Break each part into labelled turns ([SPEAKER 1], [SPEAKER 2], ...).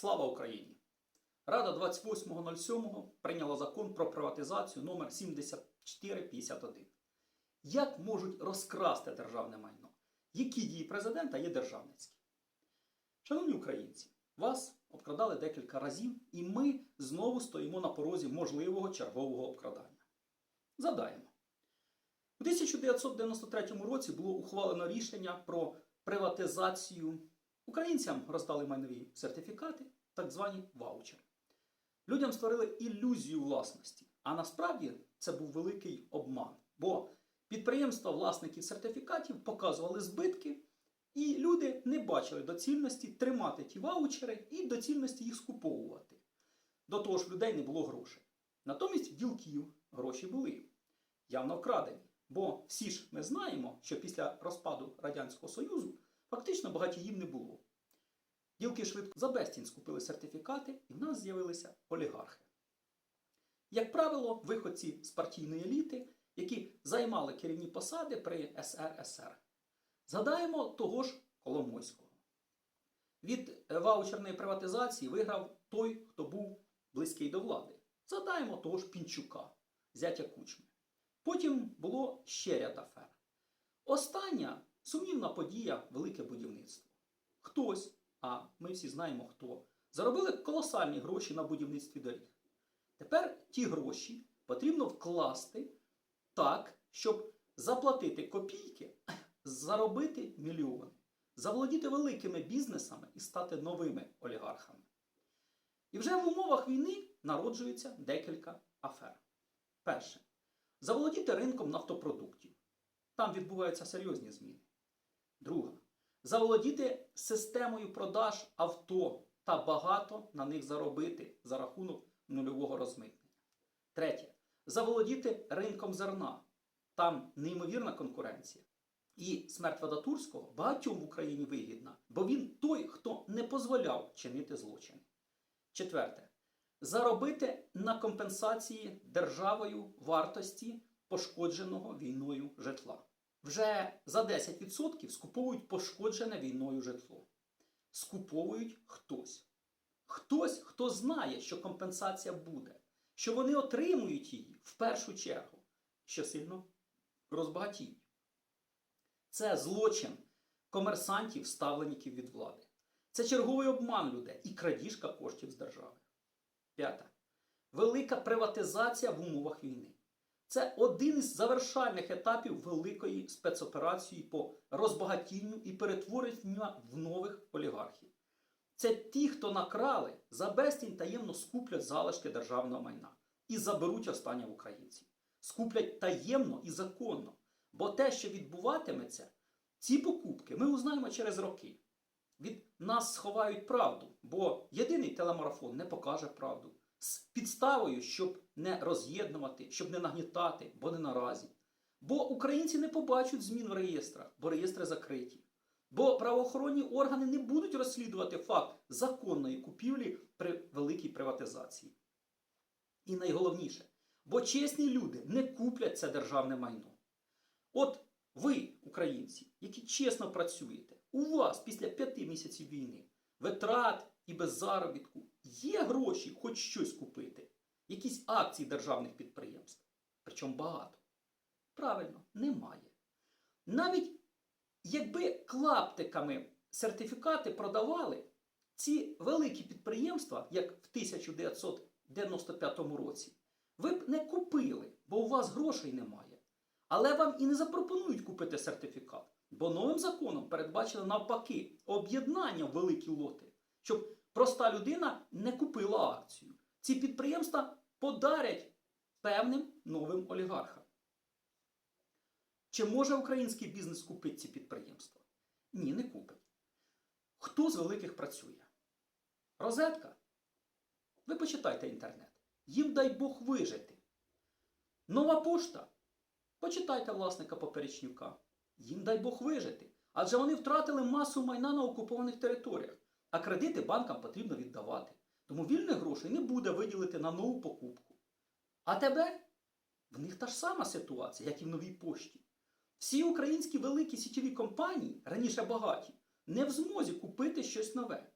[SPEAKER 1] Слава Україні! Рада 28.07 прийняла закон про приватизацію номер 7451. Як можуть розкрасти державне майно? Які дії президента є державницькі? Шановні українці, вас обкрадали декілька разів, і ми знову стоїмо на порозі можливого чергового обкрадання. Задаємо. У 1993 році було ухвалено рішення про приватизацію. Українцям роздали майнові сертифікати, так звані ваучери. Людям створили ілюзію власності. А насправді це був великий обман. Бо підприємства власників сертифікатів показували збитки, і люди не бачили доцільності тримати ті ваучери і доцільності їх скуповувати. До того ж, в людей не було грошей. Натомість в ділків гроші були явно вкрадені. Бо всі ж ми знаємо, що після розпаду Радянського Союзу фактично багатіїв не було. Ділки швидко за безцінь скупили сертифікати, і в нас з'явилися олігархи. Як правило, виходці з партійної еліти, які займали керівні посади при СРСР. Згадаємо того ж Коломойського. Від е, ваучерної приватизації виграв той, хто був близький до влади. Згадаємо того ж Пінчука, зятя Кучми. Потім було ще ряд афер. Остання сумнівна подія велике будівництво. Хтось, а ми всі знаємо хто, заробили колосальні гроші на будівництві доріг. Тепер ті гроші потрібно вкласти так, щоб заплатити копійки, заробити мільйони, заволодіти великими бізнесами і стати новими олігархами. І вже в умовах війни народжується декілька афер. Перше. Заволодіти ринком нафтопродуктів. Там відбуваються серйозні зміни. Друга. Заволодіти системою продаж авто та багато на них заробити за рахунок нульового розмитнення. Третє. Заволодіти ринком зерна. Там неймовірна конкуренція. І смерть Вадатурського багатьом в Україні вигідна, бо він той, хто не дозволяв чинити злочини. Четверте. Заробити на компенсації державою вартості пошкодженого війною житла. Вже за 10% скуповують пошкоджене війною житло. Скуповують хтось. Хтось, хто знає, що компенсація буде, що вони отримують її в першу чергу, що сильно розбагатіють. Це злочин комерсантів, ставленників від влади. Це черговий обман людей і крадіжка коштів з держави. П'яте. Велика приватизація в умовах війни. Це один із завершальних етапів великої спецоперації по розбагатінню і перетворенню в нових олігархів. Це ті, хто накрали, за безцінь таємно скуплять залишки державного майна і заберуть останнє в українців. Скуплять таємно і законно. Бо те, що відбуватиметься, ці покупки ми узнаємо через роки. Від нас сховають правду, бо єдиний телемарафон не покаже правду. З підставою, щоб не роз'єднувати, щоб не нагнітати, бо не наразі. Бо українці не побачать змін в реєстрах, бо реєстри закриті. Бо правоохоронні органи не будуть розслідувати факт законної купівлі при великій приватизації. І найголовніше, бо чесні люди не куплять це державне майно. От ви, українці, які чесно працюєте, у вас після п'яти місяців війни, витрат і без заробітку є гроші хоч щось купити, якісь акції державних підприємств. Причому багато. Правильно, немає. Навіть якби клаптиками сертифікати продавали, ці великі підприємства, як в 1995 році, ви б не купили, бо у вас грошей немає. Але вам і не запропонують купити сертифікат. Бо новим законом передбачили навпаки об'єднання в великі лоти, щоб проста людина не купила акцію. Ці підприємства подарять певним новим олігархам. Чи може український бізнес купити ці підприємства? Ні, не купить. Хто з великих працює? Розетка? Ви почитайте інтернет. Їм дай Бог вижити. Нова пошта? Почитайте власника поперечнюка. Їм дай Бог вижити. Адже вони втратили масу майна на окупованих територіях, а кредити банкам потрібно віддавати. Тому вільних грошей не буде виділити на нову покупку. А тебе? В них та ж сама ситуація, як і в новій пошті. Всі українські великі сітєві компанії, раніше багаті, не в змозі купити щось нове.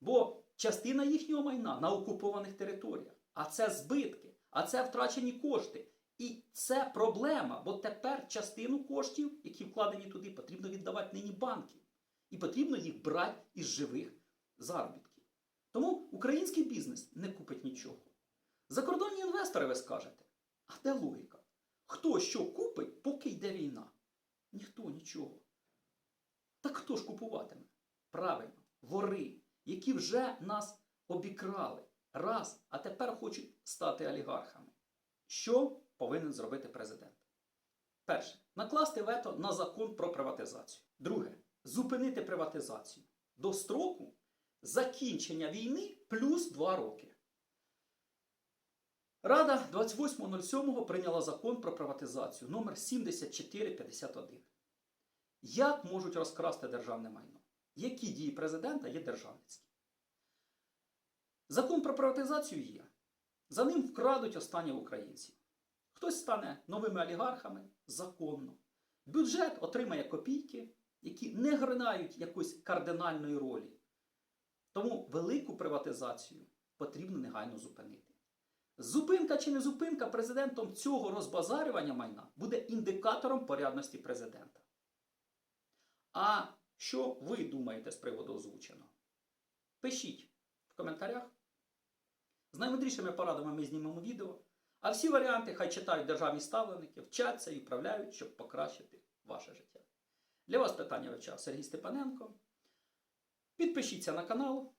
[SPEAKER 1] Бо частина їхнього майна на окупованих територіях. А це збитки, а це втрачені кошти. І це проблема, бо тепер частину коштів, які вкладені туди, потрібно віддавати нині банків. І потрібно їх брати із живих заробітків. Тому український бізнес не купить нічого. Закордонні інвестори, ви скажете, а де логіка? Хто що купить, поки йде війна? Ніхто нічого. Так хто ж купуватиме? Правильно, вори, які вже нас обікрали раз, а тепер хочуть стати олігархами. Що повинен зробити президент? Перше, накласти вето на закон про приватизацію. Друге, зупинити приватизацію до строку закінчення війни плюс 2 роки. Рада 28.07 прийняла закон про приватизацію номер 7451. Як можуть розкрасти державне майно? Які дії президента є державницькі? Закон про приватизацію є. За ним вкрадуть останнє українців. Хтось стане новими олігархами законно. Бюджет отримає копійки, які не грають якоїсь кардинальної ролі. Тому велику приватизацію потрібно негайно зупинити. Зупинка чи не зупинка президентом цього розбазарювання майна буде індикатором порядності президента. А що ви думаєте з приводу озвученого? Пишіть в коментарях. З наймудрішими порадами ми знімемо відео. А всі варіанти хай читають державні ставленики, вчаться і вправляють, щоб покращити ваше життя. Для вас питання вивчав Сергій Степаненко. Підпишіться на канал,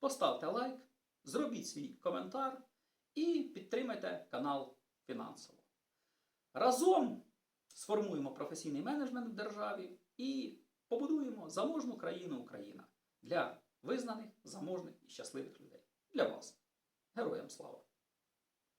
[SPEAKER 1] поставте лайк, зробіть свій коментар і підтримайте канал фінансово. Разом сформуємо професійний менеджмент в державі і побудуємо заможну країну Україна для визнаних, заможних і щасливих людей. Для вас. Героям слава!